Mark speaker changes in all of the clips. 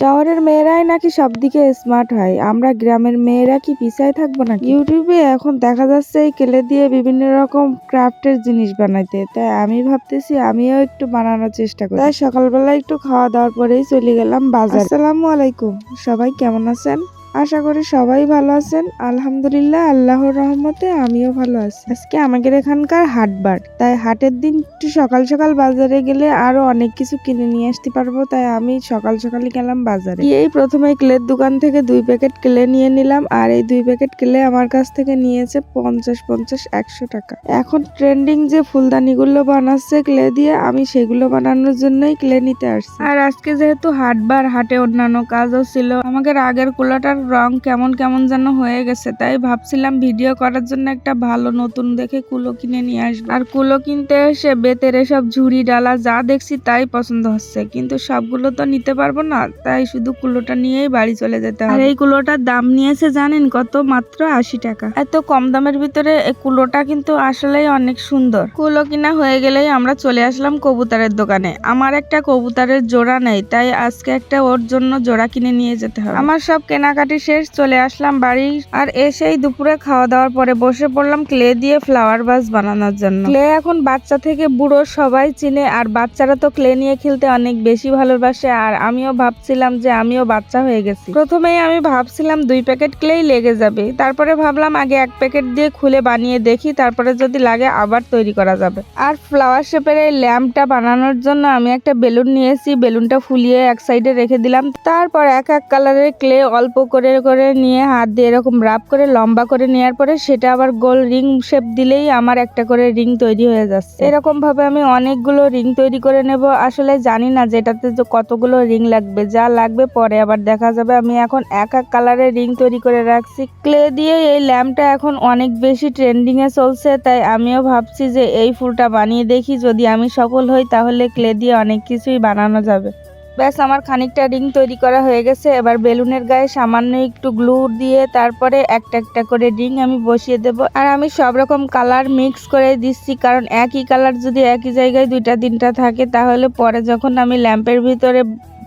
Speaker 1: শহরের মেয়েরাই নাকি সব দিকে স্মার্ট হয়। আমরা গ্রামের মেয়েরা কি পিছায় থাকব না ইউটিউবে এখন দেখা যাচ্ছে এই কেলে দিয়ে বিভিন্ন রকম ক্রাফটের জিনিস বানাইতে। তাই আমি ভাবতেছি আমিও একটু বানানোর চেষ্টা করি। তাই সকালবেলা একটু খাওয়া দাওয়ার পরেই চলে গেলাম বাজার। আসসালামু আলাইকুম। সবাই কেমন আছেন? আশা করি সবাই ভালো আছেন। আলহামদুলিল্লাহ, আল্লাহর রহমতে আমিও ভালো আছি। আজকে আমাদের এখানকার হাটবার তাই হাটের দিন একটু সকাল সকাল বাজারে গেলে আরও অনেক কিছু কিনে নিয়ে আসতে পারব। তাই আমি সকাল সকালই গেলাম বাজারে। এই প্রথমে ক্লের দোকান থেকে দুই প্যাকেট ক্লে নিয়ে নিলাম। আর এই দুই প্যাকেট ক্লে আমার কাছ থেকে নিয়েছে পঞ্চাশ পঞ্চাশ একশো টাকা। এখন ট্রেন্ডিং যে ফুলদানিগুলো বানাচ্ছে ক্লে দিয়ে, আমি সেগুলো বানানোর জন্যই ক্লে নিতে আসছি। আর আজকে যেহেতু হাটবার হাটে অন্যান্য কাজও ছিল, আমাদের আগের কুলাটার রং কেমন কেমন যেন হয়ে গেছে, তাই ভাবছিলাম ভিডিও করার জন্য একটা ভালো নতুন দেখে কুলো কিনে নিয়ে আসব। আর কুলো কিনতে এসে বেতের সব ঝুড়ি, ডালা যা দেখছি তাই পছন্দ হচ্ছে, কিন্তু সবগুলো তো নিতে পারব না, তাই শুধু কুলোটা নিয়েই বাড়ি চলে যেতে হবে। এই কুলোটার দাম নিয়েছে জানেন কত? মাত্র আশি টাকা। এত কম দামের ভিতরে এই কুলোটা কিন্তু আসলেই অনেক সুন্দর। কুলো কিনা হয়ে গেলেই আমরা চলে আসলাম কবুতরের দোকানে। আমার একটা কবুতরের জোড়া নেই, তাই আজকে একটা ওর জন্য জোড়া কিনে নিয়ে যেতে হবে। আমার সব কেনাকাটি শেষ, চলে আসলাম বাড়ি আর এসেই দুপুরে খাওয়া দাওয়ার পরে বসে পড়লাম ক্লে দিয়ে ফ্লাওয়ার বাস বানানোর জন্য। ক্লে এখন বাচ্চা থেকে বুড়ো, সবাই চিনে আর বাচ্চারা তো ক্লে নিয়ে খেলতে অনেক বেশি ভালোবাসে আর আমিও ভাবছিলাম যে আমিও বাচ্চা হয়ে গেছি। প্রথমেই আমি ভাবছিলাম দুই প্যাকেট ক্লেই লেগে যাবে, তারপরে ভাবলাম আগে এক প্যাকেট দিয়ে খুলে বানিয়ে দেখি, তারপরে যদি লাগে আবার তৈরি করা যাবে। আর ফ্লাওয়ার শেপের এই ল্যাম্পটা বানানোর জন্য আমি একটা বেলুন নিয়েছি, বেলুনটা ফুলিয়ে এক সাইডে রেখে দিলাম, তারপর এক এক কালারের ক্লে অল্প করে করে নিয়ে হাত দিয়ে এরকম রাব করে লম্বা করে নেওয়ার পরে সেটা আবার গোল রিং শেপ দিলেই আমার একটা করে রিং তৈরি হয়ে যাচ্ছে। এরকম ভাবে আমি অনেকগুলো রিং তৈরি করে নেব। আসলে জানি না যেটাতে যে কতগুলো রিং লাগবে, যা লাগবে পরে আবার দেখা যাবে। আমি এখন এক এক কালারের রিং তৈরি করে রাখছি। ক্লে দিয়ে এই ল্যাম্পটা এখন অনেক বেশি ট্রেন্ডিং এ চলছে, তাই আমিও ভাবছি যে এই ফুলটা বানিয়ে দেখি। যদি আমি সফল হই, তাহলে ক্লে দিয়ে অনেক কিছুই বানানো যাবে। ব্যাস, আমার খানিকটা রিং তৈরি করা হয়ে গেছে। এবার বেলুনের গায়ে সামান্য একটু গ্লু দিয়ে তারপরে একটা একটা করে রিং আমি বসিয়ে দেব। আর আমি সব রকম কালার মিক্স করে দিচ্ছি, কারণ একই কালার যদি একই জায়গায় দুইটা তিনটা থাকে, তাহলে পরে যখন আমি ল্যাম্পের ভিতরে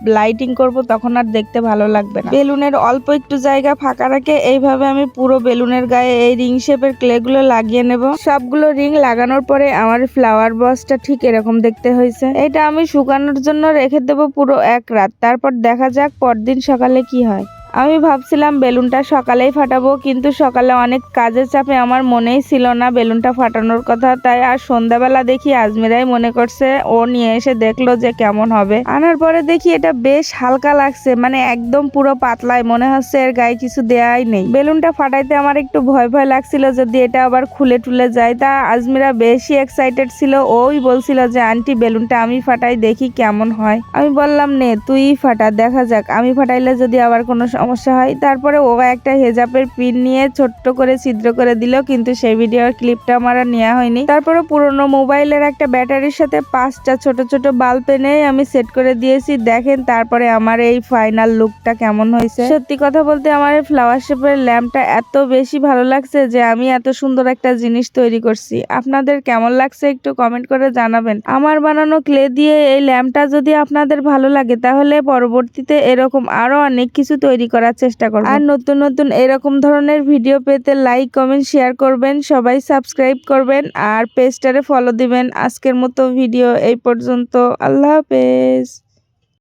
Speaker 1: লাইটিং করব, তখন আর দেখতে ভালো লাগবে না। বেলুনের অল্প একটু জায়গা ফাঁকা রাখে এইভাবে আমি পুরো বেলুনের গায়ে এই রিং শেপের ক্লেগুলো লাগিয়ে নেব। সবগুলো রিং লাগানোর পরে আমার ফ্লাওয়ার বক্সটা ঠিক এরকম দেখতে হয়েছে। এটা আমি শুকানোর জন্য রেখে দেব পুরো এক রাত। তারপর দেখা যাক পরদিন সকালে কি হয়। আমি ভাবছিলাম বেলুনটা সকালেই ফাটাবো, কিন্তু সকালে অনেক কাজের চাপে আমার মনেই ছিল না বেলুনটা ফাটানোর কথা। তাই আর সন্ধ্যাবেলা দেখি আজমিরাই মনে করছে ও নিয়ে এসে দেখল যে কেমন হবে। আনার পরে দেখি এটা বেশ হালকা লাগছে মানে একদম পুরো পাতলায় মনে হচ্ছে এর গায়ে কিছু দেয়াই নেই। বেলুনটা ফাটাইতে আমার একটু ভয় ভয় লাগছিল, যদি এটা আবার খুলে টুলে যায়। তা আজমিরা বেশি এক্সাইটেড ছিল, ওই বলছিল যে, আন্টি, বেলুনটা আমি ফাটাই, দেখি কেমন হয়। আমি বললাম, নে, তুই ফাটা, দেখা যাক। আমি ফাটাইলে যদি আবার কোনো সমস্যা হয়। তারপরে ও একটা হেজাবের পিন নিয়ে ছোট্ট করে ছিদ্র করে দিল, কিন্তু সেই ভিডিওর ক্লিপটা আমার আর নেওয়া হয়নি। তারপরে পুরনো মোবাইলের একটা ব্যাটারির সাথে পাঁচটা ছোট ছোট বাল্ব এনে আমি সেট করে দিয়েছি। দেখেন তারপরে আমার এই ফাইনাল লুকটা কেমন হয়েছে। সত্যি কথা বলতে আমার এই ফ্লাওয়ার শেপের ল্যাম্পটা এত বেশি ভালো লাগছে যে আমি এত সুন্দর একটা জিনিস তৈরি করছি। আপনাদের কেমন লাগছে একটু কমেন্ট করে জানাবেন। আমার বানানো ক্লে দিয়ে এই ল্যাম্পটা যদি আপনাদের ভালো লাগে, তাহলে পরবর্তীতে এরকম আরও অনেক কিছু তৈরি করার চেষ্টা করব। আর নতুন নতুন এরকম ধরনের ভিডিও পেতে লাইক কমেন্ট শেয়ার করবেন। সবাই সাবস্ক্রাইব করবেন আর পেজটারে ফলো দিবেন। আজকের মতো ভিডিও এই পর্যন্ত। আল্লাহ হাফেজ।